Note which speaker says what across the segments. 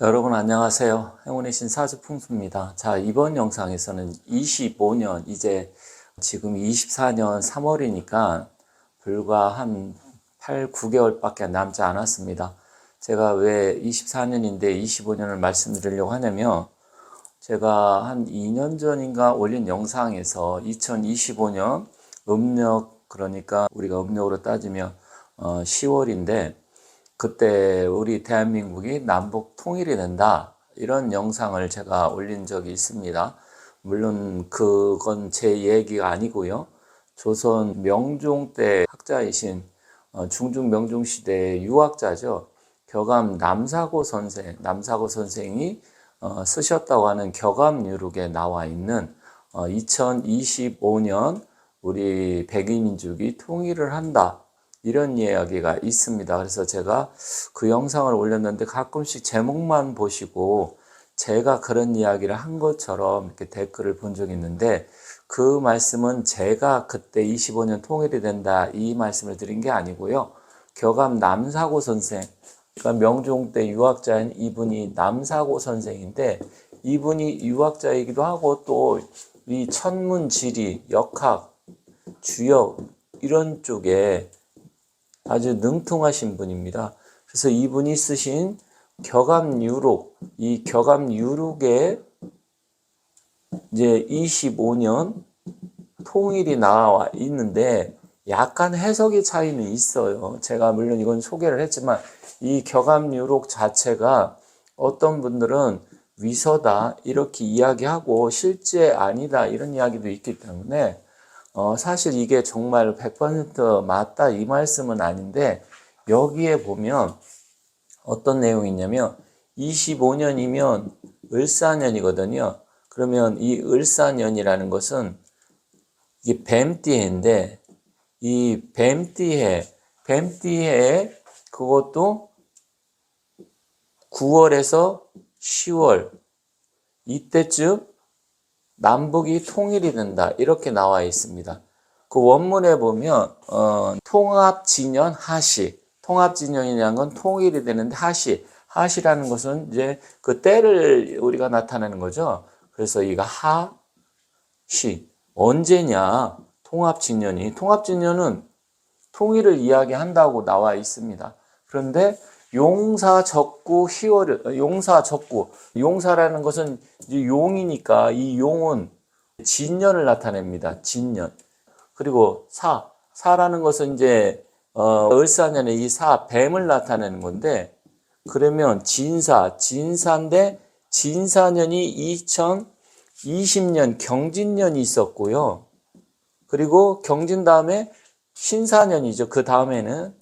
Speaker 1: 여러분 안녕하세요. 행운의 신 사주 풍수입니다. 자, 이번 영상에서는 25년, 이제 지금 24년 3월이니까 불과 한 8, 9개월밖에 남지 않았습니다. 제가 왜 24년인데 25년을 말씀드리려고 하냐면 제가 한 2년 전인가 올린 영상에서 2025년 음력, 그러니까 우리가 음력으로 따지면 어, 10월인데 그때 우리 대한민국이 남북 통일이 된다. 이런 영상을 제가 올린 적이 있습니다. 물론 그건 제 얘기가 아니고요. 조선 명종 때 학자이신 어, 중중 명종 시대의 유학자죠. 격암 남사고 선생, 남사고 선생이 어, 쓰셨다고 하는 격암유록에 나와 있는 2025년 우리 백이민족이 통일을 한다. 이런 이야기가 있습니다. 그래서 제가 그 영상을 올렸는데 가끔씩 제목만 보시고 제가 그런 이야기를 한 것처럼 이렇게 댓글을 본 적이 있는데 그 말씀은 제가 그때 25년 통일이 된다 이 말씀을 드린 게 아니고요. 격암 남사고 선생, 그러니까 명종 때 유학자인 이분이 남사고 선생인데 이분이 유학자이기도 하고 또 이 천문 지리, 역학, 주역 이런 쪽에 아주 능통하신 분입니다. 그래서 이분이 쓰신 격암유록, 이 격암유록에 이제 25년 통일이 나와 있는데 약간 해석의 차이는 있어요. 제가 물론 이건 소개를 했지만 이 격암유록 자체가 어떤 분들은 위서다 이렇게 이야기하고 실제 아니다 이런 이야기도 있기 때문에 어, 사실 이게 정말 100% 맞다 이 말씀은 아닌데 여기에 보면 어떤 내용이 있냐면 25년이면 을사년이거든요. 그러면 이 을사년이라는 것은 이게 뱀띠해인데 이 뱀띠해, 뱀띠해에 그것도 9월에서 10월 이때쯤 남북이 통일이 된다 이렇게 나와 있습니다. 그 원문에 보면 어, 통합진년 하시 통합진년이라는 건 통일이 되는데 하시 하시라는 것은 이제 그 때를 우리가 나타내는 거죠. 그래서 이가 하시 언제냐 통합진년이 통합진년은 통일을 이야기한다고 나와 있습니다. 그런데 용사 적구 희월 용사 적구 용사라는 것은 용이니까 이 용은 진년을 나타냅니다. 진년 그리고 사 사라는 것은 이제 어, 을사년의 이사 뱀을 나타내는 건데 그러면 진사 진사인데 진사년이 2020년 경진년이 있었고요. 그리고 경진 다음에 신사년이죠. 그 다음에는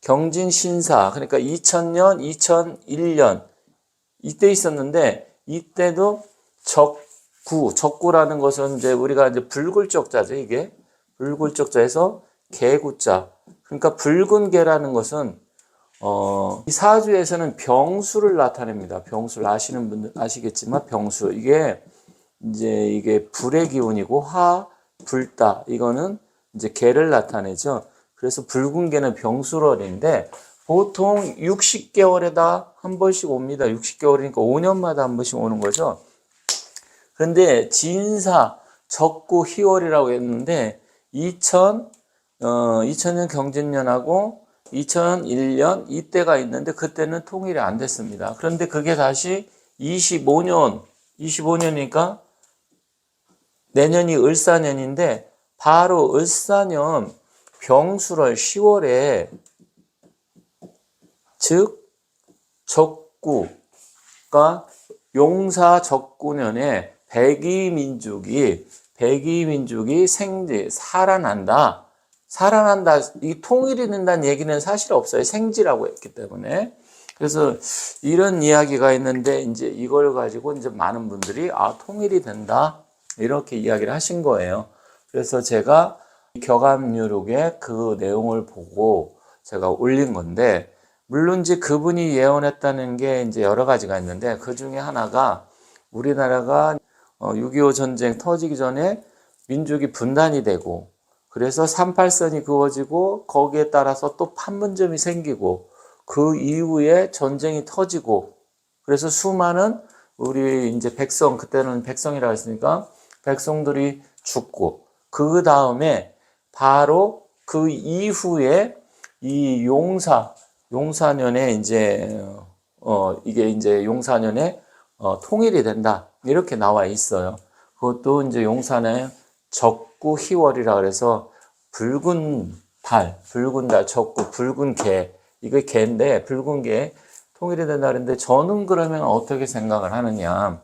Speaker 1: 경진 신사 그러니까 2000년, 2001년 이때 있었는데 이때도 적구, 적구라는 것은 이제 우리가 이제 붉을적자죠, 이게. 붉을적자에서 개구자. 그러니까 붉은 개라는 것은 어, 이 사주에서는 병수를 나타냅니다. 병수를 아시는 분들 아시겠지만 병수 이게 이제 이게 불의 기운이고 화, 불다 이거는 이제 개를 나타내죠. 그래서 붉은 개는 병수월인데 보통 60개월에다 한 번씩 옵니다. 60개월이니까 5년마다 한 번씩 오는 거죠. 그런데 진사, 적구, 희월이라고 했는데 2000, 어, 2000년 경진년하고 2001년 이때가 있는데 그때는 통일이 안 됐습니다. 그런데 그게 다시 25년, 25년이니까 내년이 을사년인데 바로 을사년 병수월 10월에 즉 적구가 용사 적구년에 백이 민족이 백이 민족이 생지 살아난다. 살아난다. 이 통일이 된다는 얘기는 사실 없어요. 생지라고 했기 때문에. 그래서 이런 이야기가 있는데 이제 이걸 가지고 이제 많은 분들이 아 통일이 된다 이렇게 이야기를 하신 거예요. 그래서 제가 격암유록의 그 내용을 보고 제가 올린 건데, 물론 이제 그분이 예언했다는 게 이제 여러 가지가 있는데, 그 중에 하나가 우리나라가 6.25 어, 전쟁 터지기 전에 민족이 분단이 되고, 그래서 38선이 그어지고, 거기에 따라서 또 판문점이 생기고, 그 이후에 전쟁이 터지고, 그래서 수많은 우리 이제 백성, 그때는 백성이라 했으니까 백성들이 죽고, 그 다음에 바로 그 이후에 이 용사, 용사년에 이제, 어, 이게 이제 용사년에 어, 통일이 된다. 이렇게 나와 있어요. 그것도 이제 용산의 적구 희월이라 그래서 붉은 달, 붉은 달, 적구, 붉은 개. 이게 개인데, 붉은 개 통일이 된다 그랬는데, 저는 그러면 어떻게 생각을 하느냐.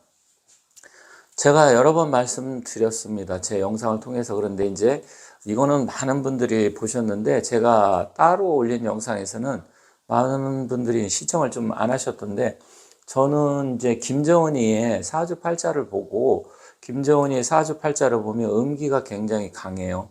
Speaker 1: 제가 여러 번 말씀드렸습니다. 제 영상을 통해서. 그런데 이제 이거는 많은 분들이 보셨는데, 제가 따로 올린 영상에서는 많은 분들이 시청을 좀 안 하셨던데, 저는 이제 김정은이의 사주팔자를 보고, 김정은이의 사주팔자를 보면 음기가 굉장히 강해요.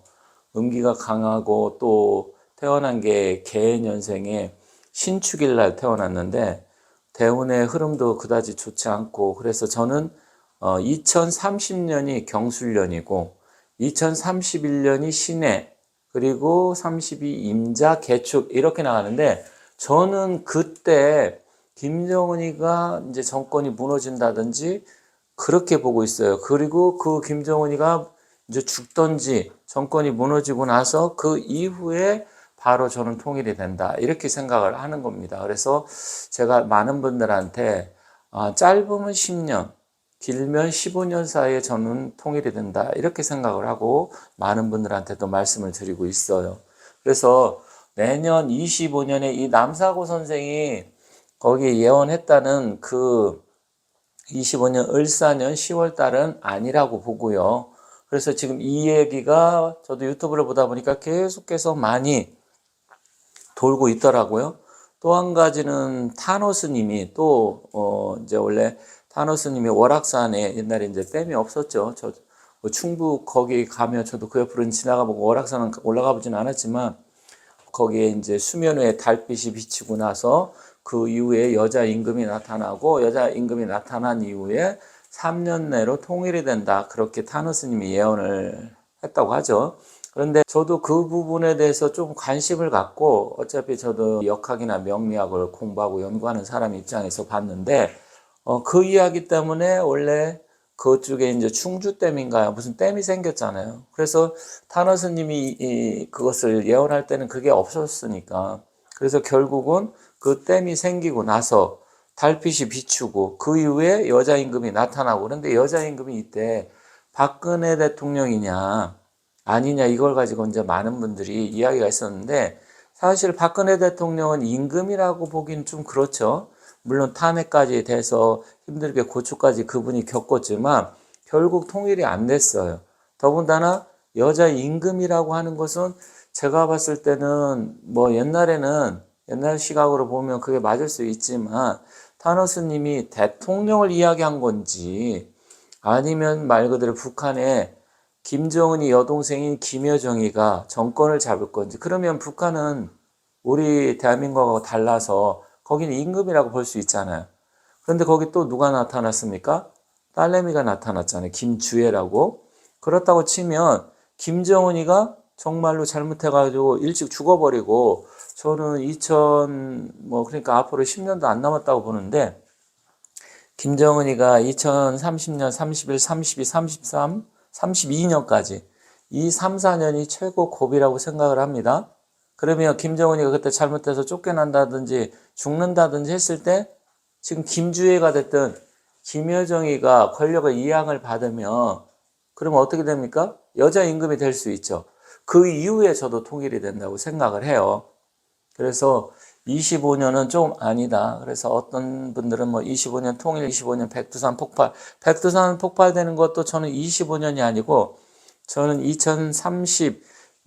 Speaker 1: 음기가 강하고 또 태어난 게 개년생에 신축일 날 태어났는데 대운의 흐름도 그다지 좋지 않고 그래서 저는 어 2030년이 경술년이고 2031년이 신해 그리고 32 임자 개축 이렇게 나가는데 저는 그때 김정은이가 이제 정권이 무너진다든지 그렇게 보고 있어요. 그리고 그 김정은이가 이제 죽던지 정권이 무너지고 나서 그 이후에 바로 저는 통일이 된다. 이렇게 생각을 하는 겁니다. 그래서 제가 많은 분들한테 아, 짧으면 10년, 길면 15년 사이에 저는 통일이 된다. 이렇게 생각을 하고 많은 분들한테도 말씀을 드리고 있어요. 그래서 내년 25년에 이 남사고 선생이 거기에 예언했다는 그 25년 을사년 10월 달은 아니라고 보고요. 그래서 지금 이 얘기가 저도 유튜브를 보다 보니까 계속해서 많이 돌고 있더라고요. 또 한 가지는 타노스님이 또, 어, 이제 원래 타노스님이 월악산에 옛날에 이제 댐이 없었죠. 저뭐 충북 거기 가면 저도 그 옆으로 지나가 보고 월악산은 올라가 보진 않았지만 거기에 이제 수면 위에 달빛이 비치고 나서 그 이후에 여자 임금이 나타나고 여자 임금이 나타난 이후에 3년 내로 통일이 된다. 그렇게 타누스님이 예언을 했다고 하죠. 그런데 저도 그 부분에 대해서 좀 관심을 갖고 어차피 저도 역학이나 명리학을 공부하고 연구하는 사람 입장에서 봤는데 어, 그 이야기 때문에 원래 그쪽에 이제 충주댐인가요? 무슨 댐이 생겼잖아요. 그래서 타너 스님이 이, 그것을 예언할 때는 그게 없었으니까. 그래서 결국은 그 댐이 생기고 나서 달빛이 비추고 그 이후에 여자 임금이 나타나고 그런데 여자 임금이 이때 박근혜 대통령이냐 아니냐 이걸 가지고 이제 많은 분들이 이야기가 있었는데 사실 박근혜 대통령은 임금이라고 보기는 좀 그렇죠. 물론 탄핵까지 돼서 힘들게 고초까지 그분이 겪었지만 결국 통일이 안 됐어요. 더군다나 여자 임금이라고 하는 것은 제가 봤을 때는 뭐 옛날에는 옛날 시각으로 보면 그게 맞을 수 있지만 타너스님이 대통령을 이야기한 건지 아니면 말 그대로 북한에 김정은이 여동생인 김여정이가 정권을 잡을 건지 그러면 북한은 우리 대한민국하고 달라서 거기는 임금이라고 볼 수 있잖아요. 그런데 거기 또 누가 나타났습니까? 딸내미가 나타났잖아요. 김주애라고. 그렇다고 치면 김정은이가 정말로 잘못해가지고 일찍 죽어버리고 저는 2000, 뭐, 그러니까 앞으로 10년도 안 남았다고 보는데 김정은이가 2030년, 31, 32, 33, 32년까지 이 3, 4년이 최고 고비라고 생각을 합니다. 그러면 김정은이가 그때 잘못해서 쫓겨난다든지 죽는다든지 했을 때 지금 김주애가 됐든 김여정이가 권력을 이양을 받으면 그러면 어떻게 됩니까? 여자 임금이 될 수 있죠. 그 이후에 저도 통일이 된다고 생각을 해요. 그래서 25년은 좀 아니다. 그래서 어떤 분들은 뭐 25년 통일, 25년 백두산 폭발. 백두산 폭발되는 것도 저는 25년이 아니고 저는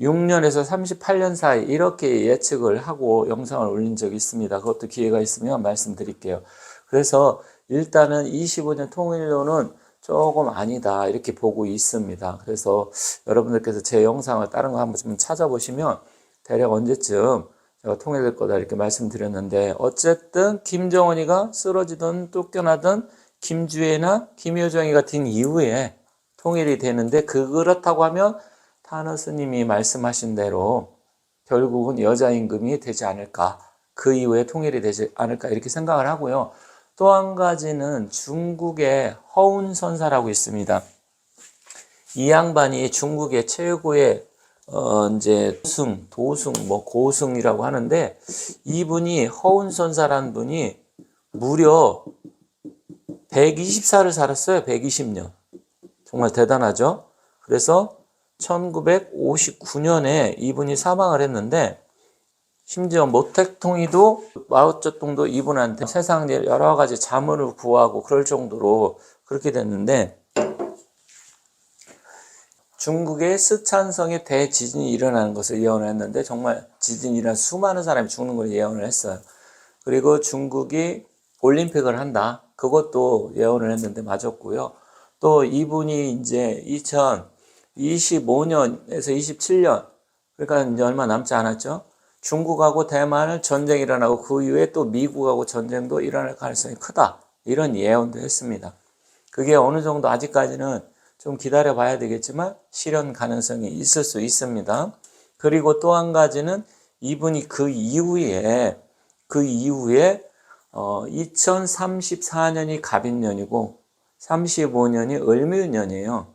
Speaker 1: 2036년에서 38년 사이 이렇게 예측을 하고 영상을 올린 적이 있습니다. 그것도 기회가 있으면 말씀드릴게요. 그래서 일단은 25년 통일로는 조금 아니다. 이렇게 보고 있습니다. 그래서 여러분들께서 제 영상을 다른 거 한번 좀 찾아보시면 대략 언제쯤 제가 통일될 거다 이렇게 말씀드렸는데 어쨌든 김정은이가 쓰러지든 쫓겨나든 김주애나 김효정이가 된 이후에 통일이 되는데 그 그렇다고 하면 타너스님이 말씀하신 대로 결국은 여자 임금이 되지 않을까 그 이후에 통일이 되지 않을까 이렇게 생각을 하고요. 또 한 가지는 중국의 허운 선사라고 있습니다. 이 양반이 중국의 최고의 어 이제 승, 도승, 뭐 고승이라고 하는데 이분이 허운 선사라는 분이 무려 124를 살았어요. 120년. 정말 대단하죠? 그래서 1959년에 이분이 사망을 했는데 심지어 모택통이도 마오쩌둥도 이분한테 세상 일 여러 가지 자문을 구하고 그럴 정도로 그렇게 됐는데 중국의 스촨성에 대지진이 일어나는 것을 예언을 했는데 정말 지진이란 수많은 사람이 죽는 걸 예언을 했어요. 그리고 중국이 올림픽을 한다. 그것도 예언을 했는데 맞았고요. 또 이분이 이제 2025년에서 27년 그러니까 이제 얼마 남지 않았죠. 중국하고 대만을 전쟁이 일어나고 그 이후에 또 미국하고 전쟁도 일어날 가능성이 크다. 이런 예언도 했습니다. 그게 어느 정도 아직까지는 좀 기다려 봐야 되겠지만 실현 가능성이 있을 수 있습니다. 그리고 또 한 가지는 이분이 그 이후에 그 이후에 어 2034년이 갑인년이고 35년이 을묘년이에요.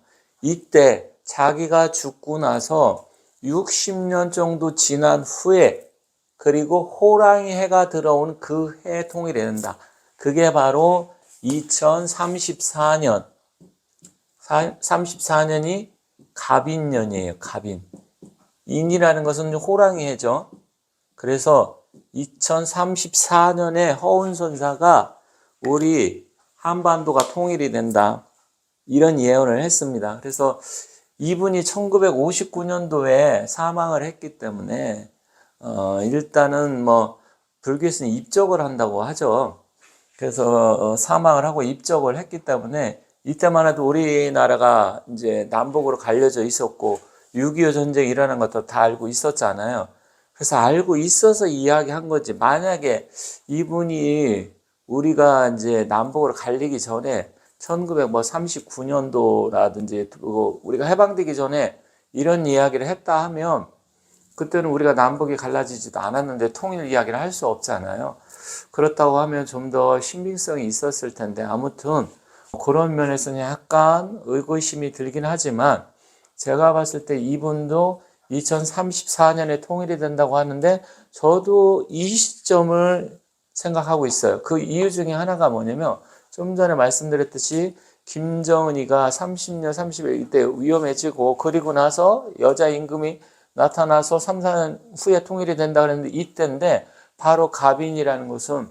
Speaker 1: 이때 자기가 죽고 나서 60년 정도 지난 후에 그리고 호랑이 해가 들어온 그 해 통일이 된다. 그게 바로 2034년 34년이 갑인년이에요. 갑인. 인이라는 것은 호랑이 해죠. 그래서 2034년에 허운선사가 우리 한반도가 통일이 된다. 이런 예언을 했습니다. 그래서 이분이 1959년도에 사망을 했기 때문에 어, 일단은 뭐 불교에서는 입적을 한다고 하죠. 그래서 어, 사망을 하고 입적을 했기 때문에 이때만 해도 우리나라가 이제 남북으로 갈려져 있었고 6.25 전쟁 일어난 것도 다 알고 있었잖아요. 그래서 알고 있어서 이야기한 거지. 만약에 이분이 우리가 이제 남북으로 갈리기 전에 1939년도라든지 우리가 해방되기 전에 이런 이야기를 했다 하면 그때는 우리가 남북이 갈라지지도 않았는데 통일 이야기를 할 수 없잖아요. 그렇다고 하면 좀 더 신빙성이 있었을 텐데 아무튼 그런 면에서는 약간 의구심이 들긴 하지만 제가 봤을 때 이분도 2034년에 통일이 된다고 하는데 저도 이 시점을 생각하고 있어요. 그 이유 중에 하나가 뭐냐면 좀 전에 말씀드렸듯이 김정은이가 30년, 30일 이때 위험해지고 그리고 나서 여자 임금이 나타나서 3, 4년 후에 통일이 된다 그랬는데 이때인데 바로 갑인이라는 것은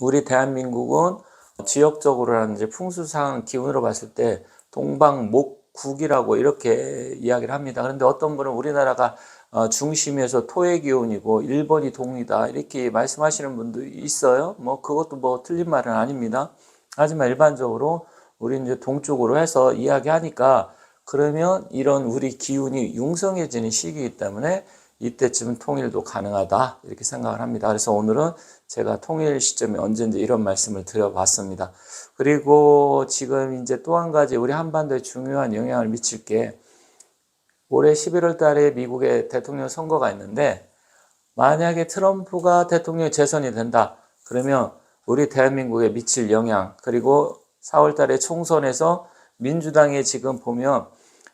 Speaker 1: 우리 대한민국은 지역적으로라든지 풍수상 기운으로 봤을 때 동방 목국이라고 이렇게 이야기를 합니다. 그런데 어떤 분은 우리나라가 어, 중심에서 토의 기운이고 일본이 동이다 이렇게 말씀하시는 분도 있어요. 뭐 그것도 뭐 틀린 말은 아닙니다. 하지만 일반적으로 우리 이제 동쪽으로 해서 이야기하니까 그러면 이런 우리 기운이 융성해지는 시기이기 때문에 이때쯤 통일도 가능하다 이렇게 생각을 합니다. 그래서 오늘은 제가 통일 시점이 언제인지 이런 말씀을 드려봤습니다. 그리고 지금 이제 또 한 가지 우리 한반도에 중요한 영향을 미칠 게 올해 11월 달에 미국의 대통령 선거가 있는데 만약에 트럼프가 대통령 재선이 된다. 그러면 우리 대한민국에 미칠 영향 그리고 4월 달에 총선에서 민주당이 지금 보면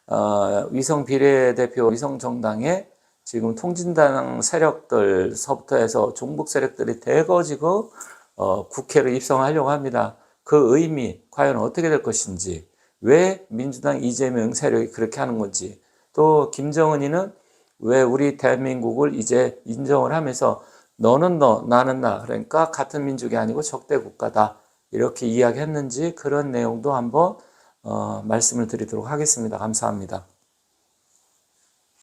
Speaker 1: 어, 위성 비례대표 위성 정당에 지금 통진당 세력들서부터 해서 종북 세력들이 대거지고 어, 국회로 입성하려고 합니다. 그 의미 과연 어떻게 될 것인지 왜 민주당 이재명 세력이 그렇게 하는 건지 또 김정은이는 왜 우리 대한민국을 이제 인정을 하면서 너는 너, 나는 나. 그러니까 같은 민족이 아니고 적대 국가다. 이렇게 이야기했는지 그런 내용도 한번 어, 말씀을 드리도록 하겠습니다. 감사합니다.